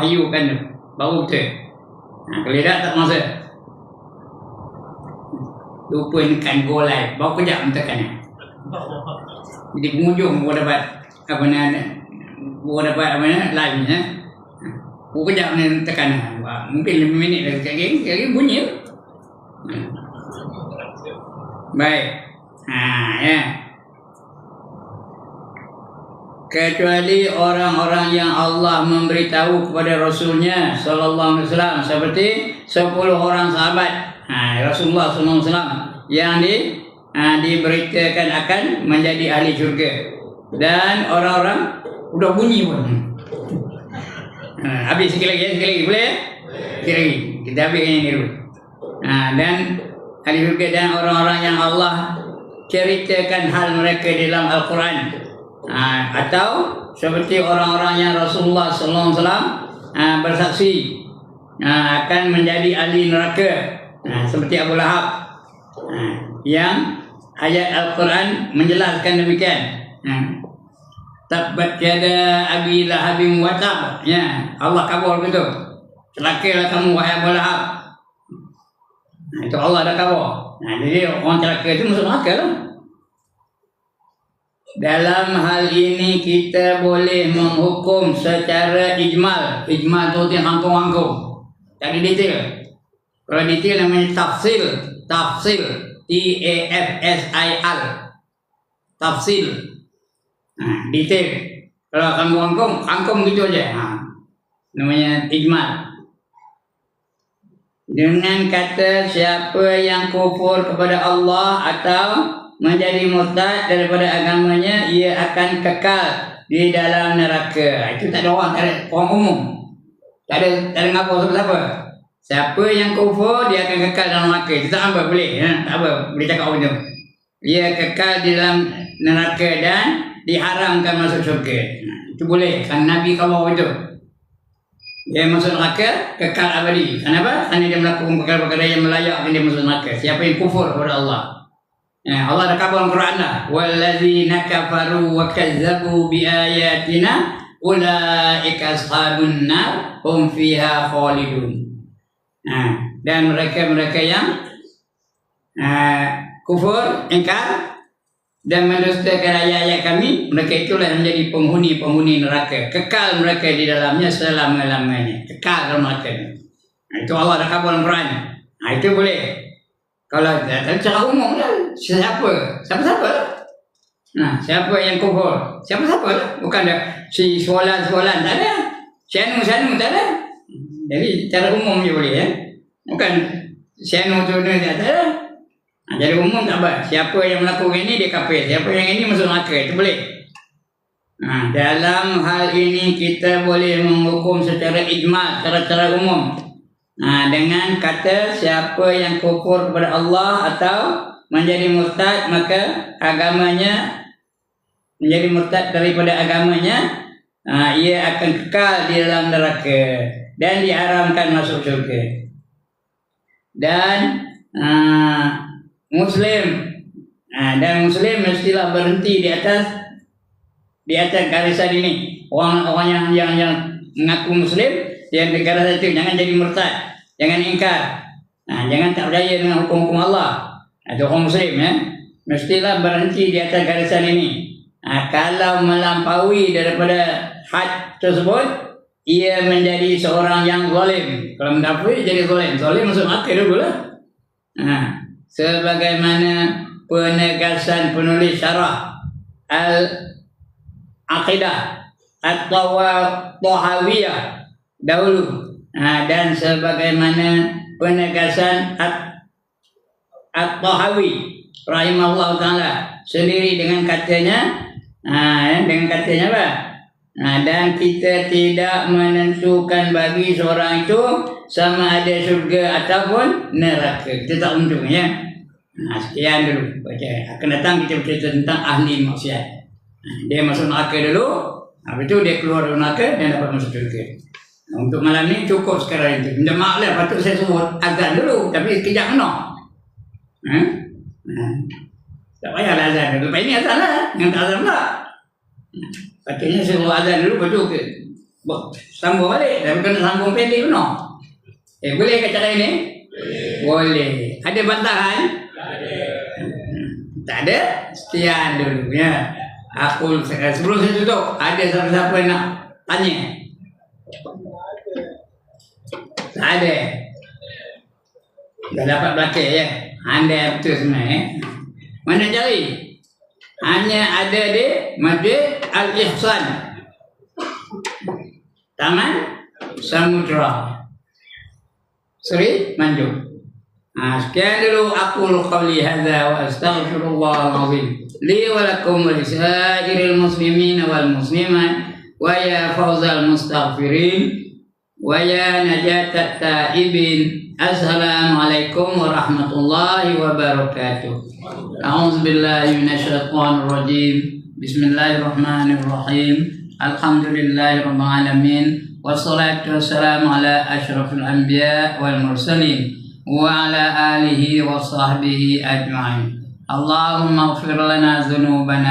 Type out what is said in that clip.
diwahyukan tu. Baru betul. Ha, kalau tak, tak masuk Lupa tekan go live. Baru kejap tekan ni. Jadi pengunjung baru dapat apa ni ada. Baru dapat apa ni live ni. eh? Baru kejap ni tekan. Wah, mungkin 5 minit lagi. Sekejap lagi, sekejap lagi bunyi. Ha. Baik. Ha, ya. yeah. Kecuali orang-orang yang Allah memberitahu kepada Rasulnya Sallallahu Alaihi Wasallam. Seperti 10 orang sahabat. Ha, Rasulullah Sallallahu Alaihi Wasallam Yang di, ha, diberitakan akan menjadi ahli syurga. Dan orang-orang Udah bunyi pun. Ha, Habis sikit lagi, sikit lagi, boleh? Sikit lagi, kita habiskan yang ni dulu. Ha, Dan ahli syurga dan orang-orang yang Allah Ceritakan hal mereka dalam Al-Quran ha, atau seperti orang-orang yang Rasulullah sallallahu alaihi wasallam ha, bersaksi ha, akan menjadi ahli neraka ha, seperti Abu Lahab ha, yang ayat Al-Quran menjelaskan demikian ha. Tabat tiada Abi Lahabim wa tab. Ya, Allah kabur begitu. Celakalah kamu wahai Abu Lahab. Nah, itu Allah dah kabur. Nah, jadi orang celaka itu masuk neraka lah. Dalam hal ini kita boleh menghukum secara ijmal. Ijmal tu dia hangkung-hangkung. Tak ada detail. Kalau detail namanya tafsil. Tafsil. T-A-F-S-I-L. Tafsil. Ha, detail. Kalau hangkung-hangkung, hangkung gitu aja. Ha. Namanya ijmal. Dengan kata siapa yang kufur kepada Allah atau menjadi murtad daripada agamanya ia akan kekal di dalam neraka. Itu tak ada orang, tak ada orang umum. Tak ada tak ada ngapa siapa-siapa. Siapa yang kufur dia akan kekal dalam neraka. Tak apa boleh, ya? tak apa boleh cakap apa tu. Dia kekal di dalam neraka dan diharamkan masuk syurga. Nah, itu boleh. Kan Nabi kalau itu. Dia masuk neraka kekal abadi. Kenapa? Kerana dia melakukan perkara-perkara yang melayakkan dia masuk neraka. Siapa yang kufur kepada Allah. Ya, Allah dah kabar Al-Quran dah. Wallazina kafaru wa kazzabu bi ayatina ulaika ashabun nar hum fiha khalidun. Ha, dan mereka-mereka yang uh, kufur, ingkar dan mendustakan ayat-ayat kami, mereka itulah yang menjadi penghuni-penghuni neraka. Kekal mereka di dalamnya selama-lamanya. Kekal dalam neraka. Ha, itu Allah dah kabar Al-Quran. Ha, itu boleh. Kalau tapi secara umum lah. Siapa? Siapa-siapa lah. Nah, siapa yang kufur? Siapa-siapa lah. Bukan ada si soalan-soalan. Tak ada. Sianu-sianu tak ada. Jadi secara umum je boleh ya. Bukan sianu tu ni tak ada. Nah, jadi umum tak apa. Siapa yang melakukan ini dia kafir. Siapa yang ini masuk neraka. Itu boleh. Nah, dalam hal ini kita boleh menghukum secara ijmal, secara-secara umum. Nah, dengan kata siapa yang kufur kepada Allah atau menjadi murtad maka agamanya menjadi murtad daripada agamanya nah, ia akan kekal di dalam neraka dan diharamkan masuk syurga. Dan uh, muslim uh, dan muslim mestilah berhenti di atas di atas garisan ini. Orang-orang yang yang yang mengaku muslim yang negara itu jangan jadi murtad, jangan ingkar. Nah, jangan tak percaya dengan hukum-hukum Allah. Itu orang muslim ya. Mestilah berhenti di atas garisan ini. Nah, kalau melampaui daripada had tersebut, ia menjadi seorang yang zalim. Kalau melampaui jadi zalim. Zalim masuk neraka dulu lah. Nah, sebagaimana penegasan penulis syarah al-aqidah atau tahawiyah dahulu ha, dan sebagaimana penegasan At-Tahawi rahimahullah taala sendiri dengan katanya ha, dengan katanya apa? Ha, dan kita tidak menentukan bagi seorang itu sama ada surga ataupun neraka. Kita tak tentu ya. Ha, sekian dulu. Baca. Akan datang kita bercerita tentang ahli maksiat. Ha, dia masuk neraka dulu. Habis itu dia keluar dari neraka dan dapat masuk surga. Untuk malam ni cukup sekarang itu. Minta maaf lah patut saya sebut azan dulu. Tapi kejap kena. Ha? Ha. Tak payahlah azan. Lepas ini azan lah. Yang tak azan pula. Patutnya saya sebut azan dulu. Lepas tu Bo- Sambung balik. Tapi kena sambung pendek benar. Eh, boleh ke cara ini? Boleh. Ada bantahan? Tak ada? Sekian dulu ya. Aku sebelum saya tutup, ada siapa-siapa nak tanya? Tak ada. Dah dapat belakang ya. Anda betul sebenarnya. eh. Mana cari? Hanya ada di Masjid Al-Ihsan. Taman Samudra. Seri Manjung. Ha, sekian dulu aku qawli hadza wa astaghfirullah al-azim li wa lakum wa lisairil muslimin wal muslimat ويا فوز المستغفرين ويا نجاة التائبين. السلام عليكم ورحمة الله وبركاته. أعوذ بالله من الشيطان الرجيم. بسم الله الرحمن الرحيم. الحمد لله رب العالمين والصلاة والسلام على أشرف الأنبياء والمرسلين وعلى آله وصحبه أجمعين. اللهم اغفر لنا ذنوبنا